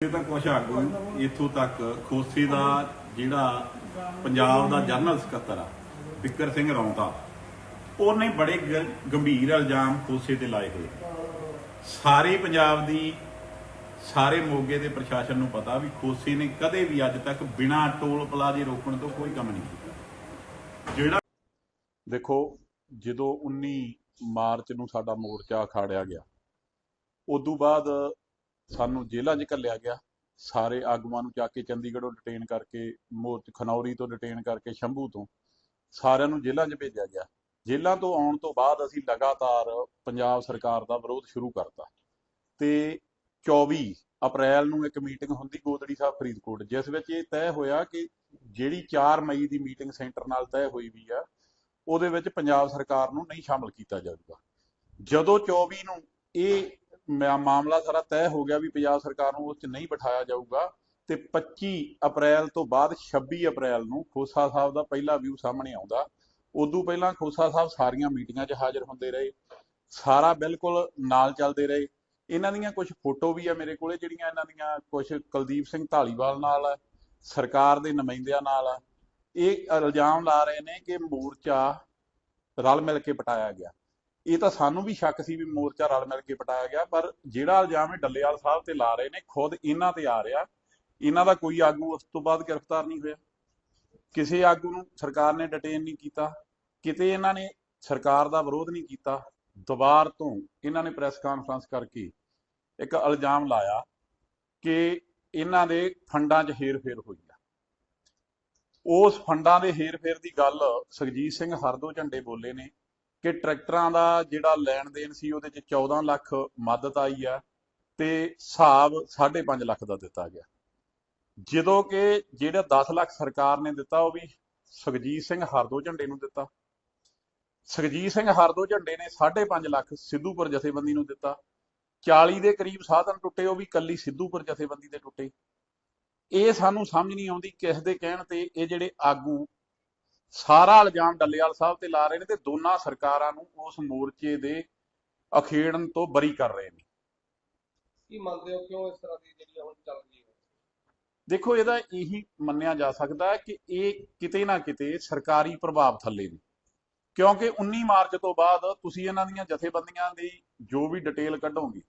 ਇਹ ਤਾਂ ਕੁਛ ਆਗੂ ਇੱਥੋਂ ਤੱਕ, ਖੋਸੇ ਦਾ ਜਿਹੜਾ ਪੰਜਾਬ ਦਾ ਜਨਰਲ ਸਕੱਤਰ ਆ, ਵਿਕਰ ਸਿੰਘ ਰੌਂਤਾ, ਉਹਨੇ ਬੜੇ ਗੰਭੀਰ ਇਲਜ਼ਾਮ ਖੋਸੇ ਤੇ ਲਾਏ ਹੋਏ ਸਾਰੇ ਪੰਜਾਬ ਦੀ, ਸਾਰੇ ਮੋਗੇ ਦੇ ਪ੍ਰਸ਼ਾਸਨ ਨੂੰ ਪਤਾ ਵੀ ਖੋਸੇ ਨੇ ਕਦੇ ਵੀ ਅੱਜ ਤੱਕ ਬਿਨਾਂ ਟੋਲ ਪਲਾਜ਼ੇ ਰੋਕਣ ਤੋਂ ਕੋਈ ਕੰਮ ਨਹੀਂ ਕੀਤਾ। ਜਿਹੜਾ ਦੇਖੋ, ਜਦੋਂ 19 ਮਾਰਚ ਨੂੰ ਸਾਡਾ ਮੋਰਚਾ ਅਖਾੜਿਆ ਗਿਆ, ਉਦੋਂ ਬਾਅਦ ਸਾਨੂੰ ਜੇਲ੍ਹਾਂ 'ਚ ਘੱਲਿਆ ਗਿਆ। ਸਾਰੇ ਆਗੂਆਂ ਨੂੰ ਚੱਕ ਕੇ ਚੰਡੀਗੜ੍ਹੋਂ ਡਿਟੇਨ ਕਰਕੇ, ਮੋਰਚ ਖਨੌਰੀ ਤੋਂ ਡਿਟੇਨ ਕਰਕੇ ਸ਼ੰਭੂ ਤੋਂ ਸਾਰਿਆਂ ਨੂੰ ਜੇਲ੍ਹਾਂ 'ਚ ਭੇਜਿਆ ਗਿਆ। ਜੇਲ੍ਹਾਂ ਤੋਂ ਆਉਣ ਤੋਂ ਬਾਅਦ ਅਸੀਂ ਲਗਾਤਾਰ ਪੰਜਾਬ ਸਰਕਾਰ ਦਾ ਵਿਰੋਧ ਸ਼ੁਰੂ ਕਰਤਾ। ਤੇ 24 ਅਪ੍ਰੈਲ ਨੂੰ ਇੱਕ ਮੀਟਿੰਗ ਹੁੰਦੀ ਗੋਦੜੀ ਸਾਹਿਬ ਫਰੀਦਕੋਟ, ਜਿਸ ਵਿੱਚ ਇਹ ਤੈਅ ਹੋਇਆ ਕਿ ਜਿਹੜੀ 4 ਮਈ ਦੀ ਮੀਟਿੰਗ ਸੈਂਟਰ ਨਾਲ ਤੈਅ ਹੋਈ ਵੀ ਆ, ਉਹਦੇ ਵਿੱਚ ਪੰਜਾਬ ਸਰਕਾਰ ਨੂੰ ਨਹੀਂ ਸ਼ਾਮਲ ਕੀਤਾ ਜਾਊਗਾ। ਜਦੋਂ 24 ਨੂੰ ਇਹ ਮਾਮਲਾ ਸਾਰਾ ਤੈਅ ਹੋ ਗਿਆ ਵੀ ਪੰਜਾਬ ਸਰਕਾਰ ਨੂੰ ਉਸ 'ਚ ਨਹੀਂ ਬਿਠਾਇਆ ਜਾਊਗਾ ਤੇ 25 ਅਪ੍ਰੈਲ ਤੋਂ ਬਾਅਦ 26 ਅਪ੍ਰੈਲ ਨੂੰ ਖੋਸਾ ਸਾਹਿਬ ਦਾ ਪਹਿਲਾ ਵਿਊ ਸਾਹਮਣੇ ਆਉਂਦਾ। ਉਦੋਂ ਪਹਿਲਾਂ ਖੋਸਾ ਸਾਹਿਬ ਸਾਰੀਆਂ ਮੀਟਿੰਗਾਂ 'ਚ ਹਾਜ਼ਰ ਹੁੰਦੇ ਰਹੇ, ਸਾਰਾ ਬਿਲਕੁਲ ਨਾਲ ਚੱਲਦੇ ਰਹੇ। ਇਹਨਾਂ ਦੀਆਂ ਕੁਝ ਫੋਟੋ ਵੀ ਆ ਮੇਰੇ ਕੋਲੇ, ਜਿਹੜੀਆਂ ਇਹਨਾਂ ਦੀਆਂ ਕੁਝ ਕੁਲਦੀਪ ਸਿੰਘ ਢਾਲੀਵਾਲ ਨਾਲ ਸਰਕਾਰ ਦੇ ਨੁਮਾਇੰਦਿਆਂ ਨਾਲ ਇਹ ਇਲਜ਼ਾਮ ਲਾ ਰਹੇ ਨੇ ਕਿ ਮੋਰਚਾ ਰਲ ਮਿਲ ਕੇ ਪਟਾਇਆ ਗਿਆ। ਇਹ ਤਾਂ ਸਾਨੂੰ ਵੀ ਸ਼ੱਕ ਸੀ ਵੀ ਮੋਰਚਾ ਰਲ ਮਿਲ ਕੇ ਪਟਾਇਆ ਗਿਆ, ਪਰ ਜਿਹੜਾ ਇਲਜ਼ਾਮ ਇਹ ਡੱਲੇਵਾਲ ਸਾਹਿਬ ਤੇ ਲਾ ਰਹੇ ਨੇ, ਖੁਦ ਇਹਨਾਂ ਤੇ ਆ ਰਿਹਾ। ਇਹਨਾਂ ਦਾ ਕੋਈ ਆਗੂ ਉਸ ਤੋਂ ਬਾਅਦ ਗ੍ਰਿਫਤਾਰ ਨਹੀਂ ਹੋਇਆ। ਕਿਸੇ ਆਗੂ ਨੂੰ ਸਰਕਾਰ ਨੇ ਡਿਟੇਨ ਨਹੀਂ ਕੀਤਾ। ਕਿਤੇ ਇਹਨਾਂ ਨੇ ਸਰਕਾਰ ਦਾ ਵਿਰੋਧ ਨਹੀਂ ਕੀਤਾ। ਦੁਬਾਰ ਤੋਂ ਇਹਨਾਂ ਨੇ ਪ੍ਰੈਸ ਕਾਨਫਰੰਸ ਕਰਕੇ ਇੱਕ ਇਲਜ਼ਾਮ ਲਾਇਆ ਕਿ ਇਹਨਾਂ ਦੇ ਫੰਡਾਂ 'ਚ ਹੇਰ-ਫੇਰ ਹੋਈ ਆ। ਉਸ ਫੰਡਾਂ ਦੇ ਹੇਰ-ਫੇਰ ਦੀ ਗੱਲ ਸੁਖਜੀਤ ਸਿੰਘ ਹਰਦੋ ਝੰਡੇ ਬੋਲੇ ਨੇ। ਕਿ ਟਰੈਕਟਰਾਂ ਦਾ ਜਿਹੜਾ ਲੈਣ ਦੇਣ ਸੀ ਉਹਦੇ 'ਚ 14 ਲੱਖ ਮਦਦ ਆਈ ਆ ਤੇ ਹਿਸਾਬ 5.5 ਲੱਖ ਦਾ ਦਿੱਤਾ ਗਿਆ। ਜਦੋਂ ਕਿ ਜਿਹੜਾ 10 ਲੱਖ ਸਰਕਾਰ ਨੇ ਦਿੱਤਾ ਉਹ ਵੀ ਸੁਖਜੀਤ ਸਿੰਘ ਹਰਦੋ ਝੰਡੇ ਨੂੰ ਦਿੱਤਾ। ਸੁਖਜੀਤ ਸਿੰਘ ਹਰਦੋ ਝੰਡੇ ਨੇ 5.5 ਲੱਖ ਸਿੱਧੂਪੁਰ ਜਥੇਬੰਦੀ ਨੂੰ ਦਿੱਤਾ। 40 ਦੇ ਕਰੀਬ ਸਾਧਨ ਟੁੱਟੇ, ਉਹ ਵੀ ਕੱਲੀ ਸਿੱਧੂਪੁਰ ਜਥੇਬੰਦੀ ਦੇ ਟੁੱਟੇ। ਇਹ ਸਾਨੂੰ ਸਮਝ ਨਹੀਂ ਆਉਂਦੀ ਕਿਸ ਦੇ ਕਹਿਣ ਤੇ ਇਹ ਜਿਹੜੇ ਆਗੂ ਸਾਰਾ ਇਲਜ਼ਾਮ ਡੱਲੇਵਾਲ ਸਾਹਿਬ ਤੇ ਲਾ ਰਹੇ ਨੇ ਤੇ ਦੋਨਾਂ ਸਰਕਾਰਾਂ ਨੂੰ ਉਸ ਮੋਰਚੇ ਦੇ ਅਖੇੜਨ ਤੋਂ ਬਰੀ ਕਰ ਰਹੇ ਨੇ। ਕੀ ਮੰਨਦੇ ਹੋ? ਕਿਉਂ ਇਸ ਤਰ੍ਹਾਂ ਦੀ ਜਿਹੜੀ ਹੁਣ ਚੱਲ ਰਹੀ ਹੈ? ਦੇਖੋ ਇਹਦਾ ਇਹੀ ਮੰਨਿਆ ਜਾ ਸਕਦਾ ਹੈ ਕਿ ਇਹ ਕਿਤੇ ਨਾ ਕਿਤੇ ਸਰਕਾਰੀ ਪ੍ਰਭਾਵ ਥੱਲੇ ਨੇ। ਕਿਉਂਕਿ 19 ਮਾਰਚ ਤੋਂ ਬਾਅਦ ਤੁਸੀਂ ਇਹਨਾਂ ਦੀਆਂ ਜਥੇਬੰਦੀਆਂ ਦੀ ਜੋ ਵੀ ਡਿਟੇਲ ਕੱਢੋਗੇ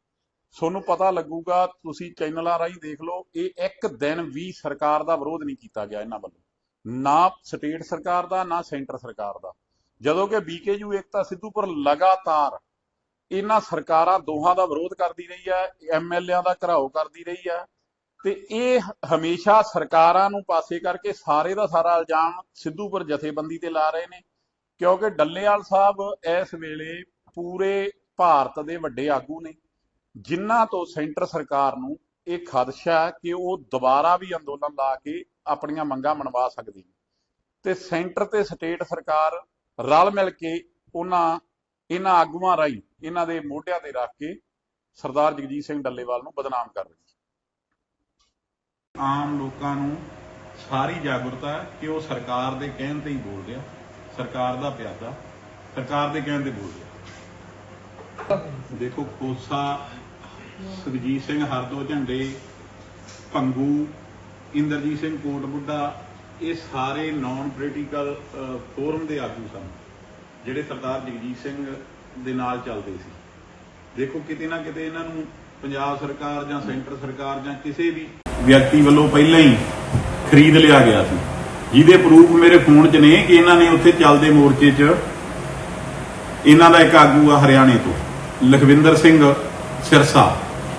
ਤੁਹਾਨੂੰ ਪਤਾ ਲੱਗੂਗਾ ਤੁਸੀਂ ਚੈਨਲਾਂ ਰਾਹੀਂ ਦੇਖ ਲਓ ਇਹ ਇੱਕ ਦਿਨ ਵੀ ਸਰਕਾਰ ਦਾ ਵਿਰੋਧ ਨਹੀਂ ਕੀਤਾ ਗਿਆ ਇਹਨਾਂ ਵੱਲੋਂ। ਨਾ ਸਟੇਟ ਸਰਕਾਰ ਦਾ, ਨਾ ਸੈਂਟਰ ਸਰਕਾਰ ਦਾ। ਜਦੋਂ ਕਿ ਬੀਕੇਯੂ ਏਕਤਾ ਸਿੱਧੂਪੁਰ ਲਗਾਤਾਰ ਇਹਨਾਂ ਸਰਕਾਰਾਂ ਦੋਹਾਂ ਦਾ ਵਿਰੋਧ ਕਰਦੀ ਰਹੀ ਹੈ ਐਮਐਲਏਆਂ ਦਾ ਘਰਾਓ ਕਰਦੀ ਰਹੀ ਹੈ, ਤੇ ਇਹ ਹਮੇਸ਼ਾ ਸਰਕਾਰਾਂ ਨੂੰ ਪਾਸੇ ਕਰਕੇ ਸਾਰੇ ਦਾ ਸਾਰਾ ਇਲਜ਼ਾਮ ਸਿੱਧੂਪੁਰ ਜਥੇਬੰਦੀ ਤੇ ਲਾ ਰਹੇ ਨੇ, ਕਿਉਂਕਿ ਡੱਲੇਵਾਲ ਸਾਹਿਬ ਇਸ ਵੇਲੇ ਪੂਰੇ ਭਾਰਤ ਦੇ ਵੱਡੇ ਆਗੂ ਨੇ, ਜਿਨ੍ਹਾਂ ਤੋਂ ਸੈਂਟਰ ਸਰਕਾਰ ਨੂੰ ਇਹ ਖਦਸ਼ਾ ਕਿ ਉਹ ਦੁਬਾਰਾ ਵੀ ਅੰਦੋਲਨ ਲਾ ਕੇ ਆਪਣੀਆਂ ਮੰਗਾਂ ਮਨਵਾ ਸਕਦੀ ਹੈ। ਤੇ ਸੈਂਟਰ ਤੇ ਸਟੇਟ ਸਰਕਾਰ ਰਲ ਮਿਲ ਕੇ ਉਹਨਾਂ, ਇਹਨਾਂ ਆਗੂਆਂ ਰਾਹੀਂ, ਇਹਨਾਂ ਦੇ ਮੋਢਿਆਂ ਤੇ ਰੱਖ ਕੇ ਸਰਦਾਰ ਜਗਜੀਤ ਸਿੰਘ ਡੱਲੇਵਾਲ ਨੂੰ ਬਦਨਾਮ ਕਰ ਰਹੀ ਹੈ। ਆਮ ਲੋਕਾਂ ਨੂੰ ਸਾਰੀ ਜਾਗਰੂਕਤਾ ਹੈ ਕਿ ਉਹ ਸਰਕਾਰ ਦੇ ਕਹਿਣ ਤੇ ਹੀ ਬੋਲ ਰਿਹਾ, ਸਰਕਾਰ ਦਾ ਪਿਆਦਾ ਸਰਕਾਰ ਦੇ ਕਹਿਣ ਤੇ ਬੋਲ ਰਿਹਾ। ਦੇਖੋ ਖੋਸਾ ਸੁਖਜੀਤ ਸਿੰਘ ਹਰਦੋ ਝੰਡੇ ਪੰਗੂ, ਇੰਦਰਜੀਤ ਸਿੰਘ ਕੋਟ ਬੁੱਢਾ ਇਹ ਸਾਰੇ ਨਾਨ ਪੋਲੀਟੀਕਲ ਫੋਰਮ ਦੇ ਆਗੂ ਸਨ, ਜਿਹੜੇ ਸਰਦਾਰ ਜਗਜੀਤ ਸਿੰਘ ਦੇ ਨਾਲ ਚੱਲਦੇ ਸੀ। ਦੇਖੋ ਕਿਤੇ ਨਾ ਕਿਤੇ ਇਹਨਾਂ ਨੂੰ ਪੰਜਾਬ ਸਰਕਾਰ ਜਾਂ ਸੈਂਟਰ ਸਰਕਾਰ ਜਾਂ ਕਿਸੇ ਵੀ ਵਿਅਕਤੀ ਵੱਲੋਂ ਪਹਿਲਾਂ ਹੀ ਖਰੀਦ ਲਿਆ ਗਿਆ ਸੀ। ਜਿਹਦੇ ਪ੍ਰੂਫ ਮੇਰੇ ਫੋਨ 'ਚ ਨੇ ਕਿ ਇਹਨਾਂ ਨੇ ਉੱਥੇ ਚੱਲਦੇ ਮੋਰਚੇ 'ਚ ਇਹਨਾਂ ਦਾ ਇੱਕ ਆਗੂ ਆ ਹਰਿਆਣੇ ਤੋਂ, ਲਖਵਿੰਦਰ ਸਿੰਘ ਸਿਰਸਾ।